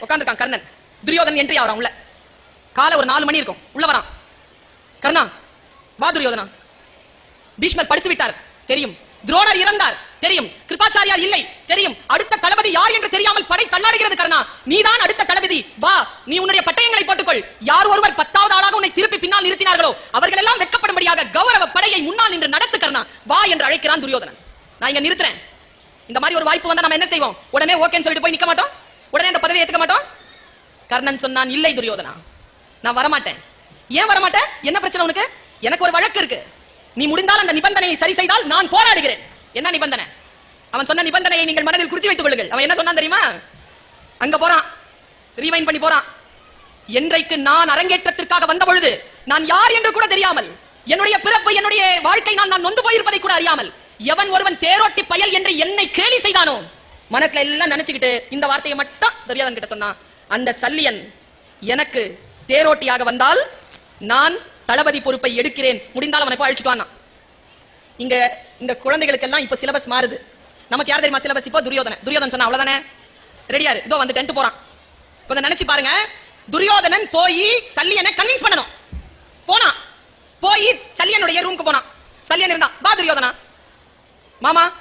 உட்காந்துருக்கான் கர்ணன். துரியோதன் என்ட்ரி ஆகிறான் உள்ள. காலை ஒரு நாலு மணி இருக்கும். உள்ள வரான். கர்ணா வா துரியோதனா. பீஷ்மர் படுத்து விட்டார். தெரியும். துரோணர் இறந்தார். தெரியும். கிருபாச்சாரியார் இல்லை. தெரியும். அடுத்த தளபதி யார் என்று தெரியாமல் படை தள்ளாடுகிறது கர்ணா. நீதான் அடுத்த தளபதி. வா நீ உன்னுடைய பட்டயங்களை போட்டுக்கொள். யார் ஒருவர் பத்தாவது ஆளாக உன்னை திருப்பி பின்னால் நிறுத்தினார்களோ அவர்கள் எல்லாம் வெட்கப்படும்படியாக கௌரவ படையை முன்னால் நின்று நடத்து கர்ணா. வா என்று அழைக்கிறான் துரியோதனன். நான் இங்க நிறுத்துறேன். இந்த மாதிரி ஒரு வாய்ப்பு வந்தா நம்ம என்ன செய்வோம்? உடனே ஓகேன்னு சொல்லிட்டு போய் நிக்க மாட்டோம்? உடனே அந்த பதவியை ஏத்துக்க மாட்டோம்? கர்ணன் சொன்னான் இல்லை துரியோதனா நான் வரமாட்டேன். ஏன் வரமாட்டேன்? என்ன பிரச்சனை உனக்கு? எனக்கு ஒரு வழக்கு இருக்கு. நீ முடிந்தால் அந்த நிபந்தனையை சரி செய்தால் நான் போராடுகிறேன். என்ன நிபந்தனை? அவன் சொன்ன நிபந்தனையை நீங்கள் மனதில் குறித்து வைத்துக் கொள்ளுங்கள். அவன் என்ன சொன்னான் தெரியுமா? அங்க போறான். ரீவைன் பண்ணி போறான். என்றைக்கு நான் அரங்கேற்றத்திற்காக வந்த பொழுது நான் யார் என்று கூட தெரியாமல் என்னுடைய பிறப்பு என்னுடைய வாழ்க்கை நான் நான் நொந்து போயிருப்பதை கூட அறியாமல் எவன் ஒருவன் தேரோட்டி பயல் என்று என்னை கேலி செய்தானோ? மனசுல எல்லாம் நினைச்சுக்கிட்டு இந்த வார்த்தையை மட்டும் துரியாதன் கிட்ட சொன்னான். அந்த சல்லியன் எனக்கு தேரோட்டியாக வந்தால் நான் தளபதி பொறுப்பை எடுக்கிறேன். முடிந்தால் அவனை போய் அழிச்சிட்டு இங்க இந்த குழந்தைகளுக்கு எல்லாம் இப்ப சிலபஸ் மாறுது. நமக்கு யார் தெரியுமா சிலபஸ் இப்போ துரியோதன துரியோதன் சொன்னா அவ்வளவுதானே? ரெடியாரு இதோ வந்து டென்ட் போறான். இப்ப நினைச்சு பாருங்க. துரியோதனன் போய் சல்லியனை கன்வின்ஸ் பண்ணணும். போனான். போய் சல்லியனுடைய ரூமுக்கு போனான். சல்லியன் இருந்தான். வா துரியோதனா. மாமா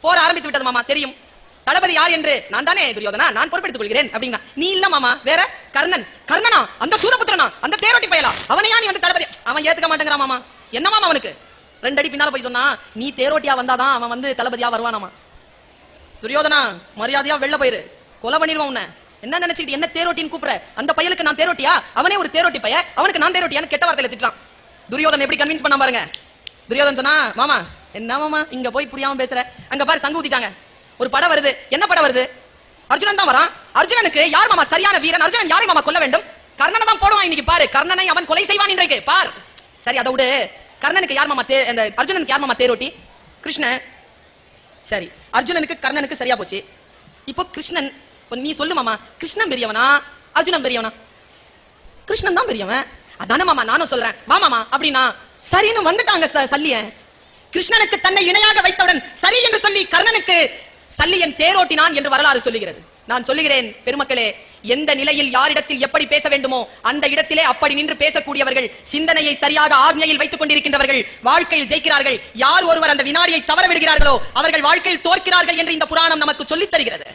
போற ஆரம்பித்து விட்டது மாமா. தெரியும். தளபதி யார் என்று நான் தானே துரியோதனா? நான் பொறுப்பெடுத்துக் கொள்கிறேன். அப்படின்னா நீ இல்ல மாமா வேற? கர்ணன். கர்ணனா? அந்த சூரபுத்திரனா? அந்த தேரோட்டி பயலா? அவனையா நீ வந்து தளபதி? அவன் ஏத்துக்க மாட்டேங்கிறான் மாமா. என்ன மாமா அவனுக்கு? ரெண்டு அடி பின்னால போய் சொன்னா நீ தேரோட்டியா வந்தாதான் அவன் வந்து தளபதியா வருவானாமா? துரியோதனா மரியாதையா வெளில போயிரு. கொலை பண்ணிடுவான் உன்னை. என்ன நினைச்சிட்டு என்ன தேரோட்டின்னு கூப்பிடுற? அந்த பையலுக்கு நான் தேரோட்டியா? அவனே ஒரு தேரோட்டி பைய அவனுக்கு நான் தேரோட்டியான்னு கெட்ட வார்த்தையில திட்டான் துரியோதன் எப்படி கன்வின்ஸ் பண்ண பாருங்க. துரியோதன் சொன்னா மாமா என்ன மாமா இங்க போய் புரியாம பேசுற? அங்க பாரு சங்கு ஊத்திட்டாங்க. ஒரு படம் வருது. என்ன படம் வருது? அர்ஜுனன் தான் வரான். அர்ஜுனனுக்கு யார் மாமா சரியான வீரன்? அர்ஜுனன் யாரை மாமா கொல்ல வேண்டும்? கர்ணனை தான் போடுவான் இன்னைக்கு பாரு. கர்ணனை அவன் கொலை செய்வான் இன்றைக்கு. பார். சரி அதை விடு. கர்ணனுக்கு யார் மாமா தே அந்த அர்ஜுனனுக்கு யார் மாமா தேரோட்டி? கிருஷ்ணன். சரி. அர்ஜுனனுக்கு கர்ணனுக்கு சரியா போச்சு. இப்போ கிருஷ்ணன் இப்போ நீ சொல்லு மாமா. கிருஷ்ணன் பெரியவனா? அர்ஜுனன் பெரியவனா? கிருஷ்ணன் தான் பெரியவன். அதானே மாமா நானும் சொல்றேன். வா மாமா அப்படின்னா சரின்னு வந்துட்டாங்க ச- சல்லியன். கிருஷ்ணனுக்கு தன்னை இணையாக வைத்தவுடன் சரி என்று சொல்லி கர்ணனுக்கு சல்லியன் தேரோட்டினான் என்று வரலாறு சொல்லுகிறது. நான் சொல்லுகிறேன் பெருமக்களே எந்த நிலையில் யாரிடத்தில் எப்படி பேச வேண்டுமோ அந்த இடத்திலே அப்படி நின்று பேசக்கூடியவர்கள் சிந்தனையை சரியாக ஆக்ஞையில் வைத்துக் கொண்டிருக்கின்றவர்கள் வாழ்க்கையில் ஜெயிக்கிறார்கள். யார் ஒருவர் அந்த வினாடியை தவற விடுகிறார்களோ அவர்கள் வாழ்க்கையில் தோற்கிறார்கள் என்று இந்த புராணம் நமக்கு சொல்லித் தருகிறது.